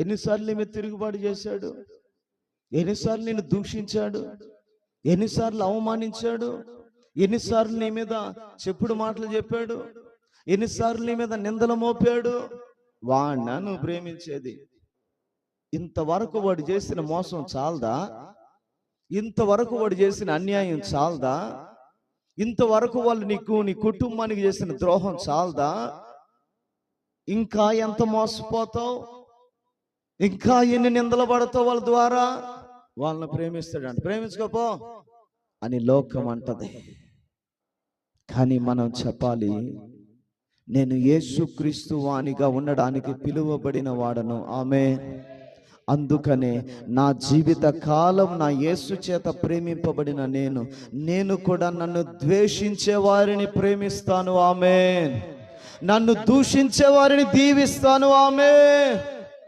ఎన్నిసార్లు నీ మీద తిరుగుబాటు చేశాడు? ఎన్నిసార్లు నేను దూషించాడు? ఎన్నిసార్లు అవమానించాడు? ఎన్నిసార్లు నీ మీద చెప్పుడు మాటలు చెప్పాడు? ఎన్నిసార్లు నీ మీద నిందలు మోపాడు? వాణ్ణ నువ్వు ప్రేమించేది. ఇంతవరకు వాడు చేసిన మోసం చాలదా? ఇంతవరకు వాడు చేసిన అన్యాయం చాలదా? ఇంతవరకు వాళ్ళు నీకు నీ కుటుంబానికి చేసిన ద్రోహం చాలదా? ఇంకా ఎంత మోసపోతావు? ఇంకా ఎన్ని నిందలు పడతావు వాళ్ళ ద్వారా? వాళ్ళని ప్రేమిస్తాడంట. ప్రేమించుకోపో. అని లోకం అంటది. కానీ మనం చెప్పాలి నేను యేసుక్రీస్తు వానిగా ఉండడానికి పిలువబడిన వాడను. ఆమె అందుకనే నా జీవిత కాలం నా యేసు చేత ప్రేమింపబడిన నేను నేను కూడా నన్ను ద్వేషించే వారిని ప్రేమిస్తాను. ఆమె నన్ను దూషించే వారిని దీవిస్తాను. ఆమె